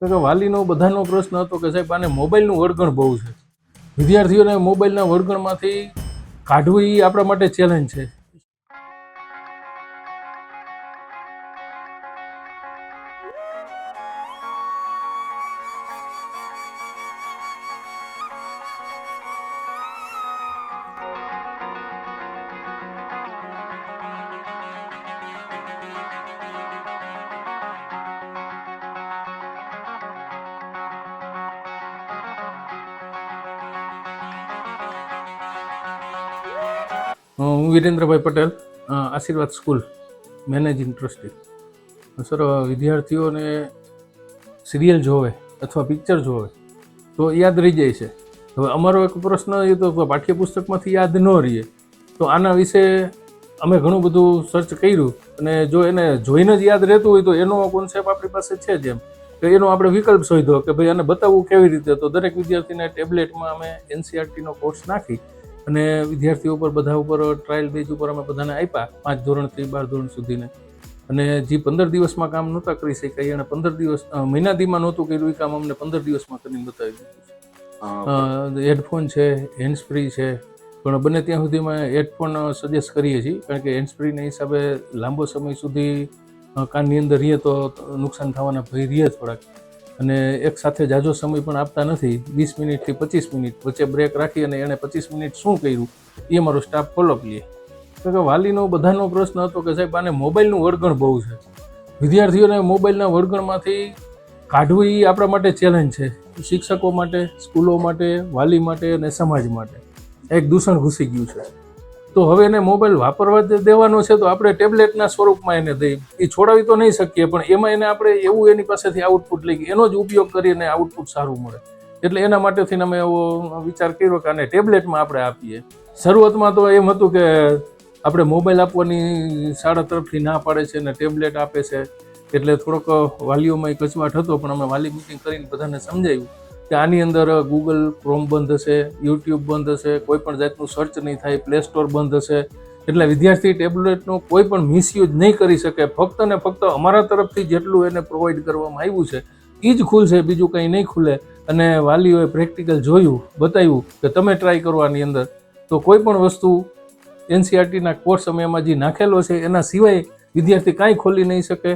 તો કે વાલીનો બધાનો પ્રશ્ન હતો કે સાહેબ, આને મોબાઈલનું વળગણ બહુ છે. વિદ્યાર્થીઓને મોબાઈલના વળગણમાંથી કાઢવું એ આપણા માટે ચેલેન્જ છે. હું Virendrabhai Patel Ashirwad school, managing trustee. Sir, વિદ્યાર્થીઓને સિરિયલ જોવે અથવા પિક્ચર જોવે તો યાદ રહી જાય છે. હવે અમારો એક પ્રશ્ન એ તો પાઠ્યપુસ્તકમાંથી યાદ ન રહીએ. તો આના વિશે અમે ઘણું બધું સર્ચ કર્યું અને જો એને જોઈને જ યાદ રહેતું હોય તો એનો કોન્સેપ્ટ આપણી પાસે છે જ એમ. કે એનો આપણે વિકલ્પ શોધ્યો કે ભાઈ આને બતાવવું કેવી રીતે? તો દરેક વિદ્યાર્થીને ટેબ્લેટમાં અમે એનસીઆરટીનો કોર્સ નાખી અને વિદ્યાર્થીઓ ઉપર બધા ઉપર ટ્રાયલ બેઝ ઉપર અમે બધાને આપ્યા પાંચ ધોરણથી બાર ધોરણ સુધીને. અને જે પંદર દિવસમાં કામ નહોતા કરી શક્યા એણે પંદર દિવસ અ, મહિના દીમાં નહોતું કર્યું એ કામ અમને પંદર દિવસમાં કરીને બતાવી દીધું હેડફોન છે હેન્ડ્સ ફ્રી છે પણ બને ત્યાં સુધી અમે હેડફોન સજેસ્ટ કરીએ છીએ કારણ કે હેન્ડ્સ ફ્રીના હિસાબે લાંબો સમય સુધી કાનની અંદર રહીએ તો નુકસાન થવાના ભય રહીએ થોડાક. અને એક સાથે જાજો સમય પણ આપતા નથી. વીસ મિનિટથી પચીસ મિનિટ વચ્ચે બ્રેક રાખી અને એણે પચીસ મિનિટ શું કર્યું? એ મારો સ્ટાફ ફોલોઅપ લે. તો કે વાલીનો બધાનો પ્રશ્ન હતો કે સાહેબ, આને મોબાઈલનું વળગણ બહુ છે. વિદ્યાર્થીઓને મોબાઈલના વળગણમાંથી કાઢવું એ આપણા માટે ચેલેન્જ છે. શિક્ષકો માટે, સ્કૂલો માટે, વાલી માટે અને સમાજ માટે. એક દૂષણ ઘૂસી ગયું છે. તો હવે એને મોબાઈલ વાપરવા દેવાનો છે, તો આપણે ટેબ્લેટના સ્વરૂપમાં એને દઈ એ છોડાવી તો નહીં શકીએ, પણ એમાં એને આપણે એવું એની પાસેથી આઉટપુટ લઈ એનો જ ઉપયોગ કરીને આઉટપુટ સારું મળે. એટલે એના માટેથી અમે એવો વિચાર કર્યો કે આને ટેબ્લેટમાં આપણે આપીએ. શરૂઆતમાં તો એમ હતું કે આપણે મોબાઈલ આપવાની શાળા તરફથી ના પાડે છે અને ટેબ્લેટ આપે છે. એટલે થોડોક વાલીઓમાં કચવાટ હતો, પણ અમે વાલી મિટિંગ કરીને બધાને સમજાવ્યું કે આની અંદર ગૂગલ ક્રોમ બંધ હશે યુટ્યુબ બંધ હશે, કોઈ પણ જાતનું સર્ચ નહીં થાય પ્લે સ્ટોર બંધ હશે. એટલે વિદ્યાર્થી ટેબ્લેટનો કોઈ પણ મિસયુઝ નહીં કરી શકે. ફક્ત ને ફક્ત અમારા તરફથી જેટલું એને પ્રોવાઈડ કરવામાં આવ્યું છે એ જ ખુલશે, બીજું કંઈ નહીં ખુલે. અને વાલીઓએ પ્રેક્ટિકલ જોયું, બતાવ્યું કે તમે ટ્રાય કરો આની અંદર. તો કોઈ પણ વસ્તુ એનસીઆરટીના કોર્સ અમે એમાં જે નાખેલો છે, એના સિવાય વિદ્યાર્થી કાંઈ ખોલી નહીં શકે.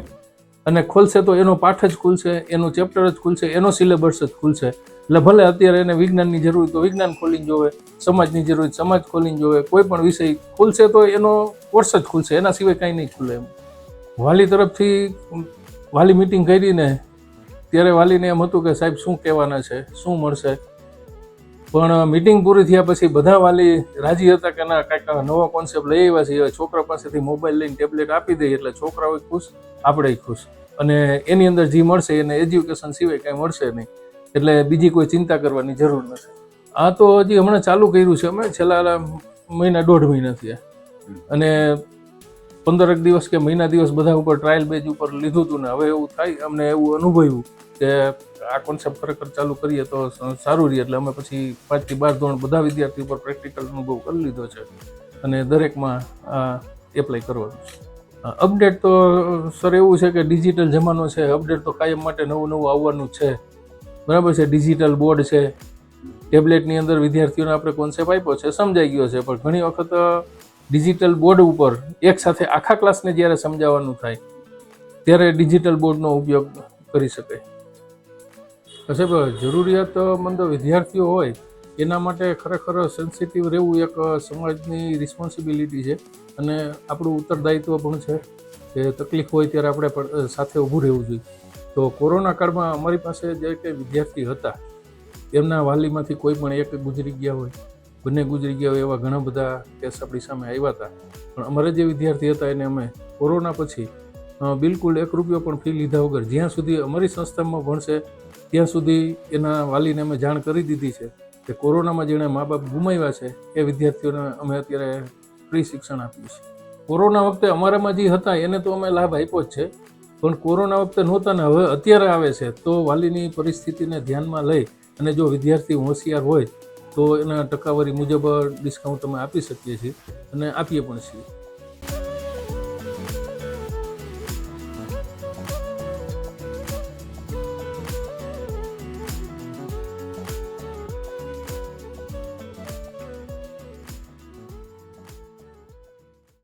અને ખોલશે તો એનો પાઠ જ ખુલશે, એનું ચેપ્ટર જ ખુલશે, એનો સિલેબસ જ ખુલશે. એટલે ભલે અત્યારે એને વિજ્ઞાનની જરૂર તો વિજ્ઞાન ખોલીને જોવે, સમાજની જરૂર સમાજ ખોલીને જોવે, કોઈ પણ વિષય ખુલશે તો એનો કોર્સ જ ખુલશે, એના સિવાય કાંઈ નહીં ખુલે એમ. વાલી તરફથી, વાલી મિટિંગ કરીને, ત્યારે વાલીને એમ હતું કે સાહેબ શું કહેવાના છે, શું મળશે? પણ મિટિંગ પૂરી થયા પછી બધા વાલી રાજી હતા કે ના, કાંઈક નવો કોન્સેપ્ટ લઈ આવ્યા છે છોકરા પાસેથી મોબાઈલ લઈને ટેબ્લેટ આપી દઈએ એટલે છોકરાઓ ખુશ, આપણે ખુશ. અને એની અંદર જે મળશે, એને એજ્યુકેશન સિવાય કાંઈ મળશે નહીં. એટલે બીજી કોઈ ચિંતા કરવાની જરૂર નથી. આ તો હજી હમણાં ચાલુ કર્યું છે અમે, છેલ્લા મહિના દોઢ મહિના થયા. અને પંદરક દિવસ કે મહિના દિવસ બધા ઉપર ટ્રાયલ બેજ ઉપર લીધું હતું ને હવે એવું થાય, અમને એવું અનુભવ્યું. કે આ કોન્સેપ્ટ ખરેખર ચાલુ કરીએ તો સારું રહે એટલે અમે પછી પાંચથી બાર ધોરણ બધા વિદ્યાર્થી ઉપર પ્રેક્ટિકલ અનુભવ કરી લીધો છે અને દરેકમાં આ એપ્લાય કરવાનું છે. અપડેટ તો સર એવું છે કે ડિજિટલ જમાનો છે અપડેટ તો કાયમ માટે નવું નવું આવવાનું છે. બરાબર છે ડિજિટલ બોર્ડ છે. ટેબ્લેટની અંદર વિદ્યાર્થીઓને આપણે કોન્સેપ્ટ આપ્યો છે, સમજાઈ ગયો છે, પણ ઘણી વખત ડિજિટલ બોર્ડ ઉપર એક સાથે આખા ક્લાસને જ્યારે સમજાવવાનું થાય, ત્યારે ડિજિટલ બોર્ડનો ઉપયોગ કરી શકાય. તો જરૂરિયાતમંદ વિદ્યાર્થીઓ હોય, એના માટે ખરેખર સેન્સિટિવ રહેવું એક સમાજની રિસ્પોન્સિબિલિટી છે. અને આપણું ઉત્તરદાયિત્વ પણ છે કે તકલીફ હોય ત્યારે આપણે સાથે ઊભું રહેવું જોઈએ. તો કોરોના કાળમાં અમારી પાસે જે કે વિદ્યાર્થી હતા, એમના વાલીમાંથી કોઈ પણ એક ગુજરી ગયા હોય, બંને ગુજરી ગયા હોય એવા ઘણા બધા કેસ આપણી સામે આવ્યા હતા. પણ અમારા જે વિદ્યાર્થી હતા એને અમે કોરોના પછી બિલકુલ એક રૂપિયો પણ ફી લીધા વગર જ્યાં સુધી અમારી સંસ્થામાં ભણશે ત્યાં સુધી એના વાલીને અમે જાણ કરી દીધી છે કે કોરોનામાં જેણે મા બાપ ગુમાવ્યા છે, એ વિદ્યાર્થીઓને અમે અત્યારે ફ્રી શિક્ષણ આપીએ છીએ. કોરોના વખતે અમારામાં જે હતા, એને તો અમે લાભ આપ્યો જ છે. પણ કોરોના વખતે નહોતા ને હવે અત્યારે આવે છે, તો વાલીની પરિસ્થિતિને ધ્યાનમાં લઈ અને જો વિદ્યાર્થી હોશિયાર હોય, તો એના ટકાવારી મુજબ ડિસ્કાઉન્ટ અમે આપી શકીએ છીએ અને આપીએ પણ છીએ.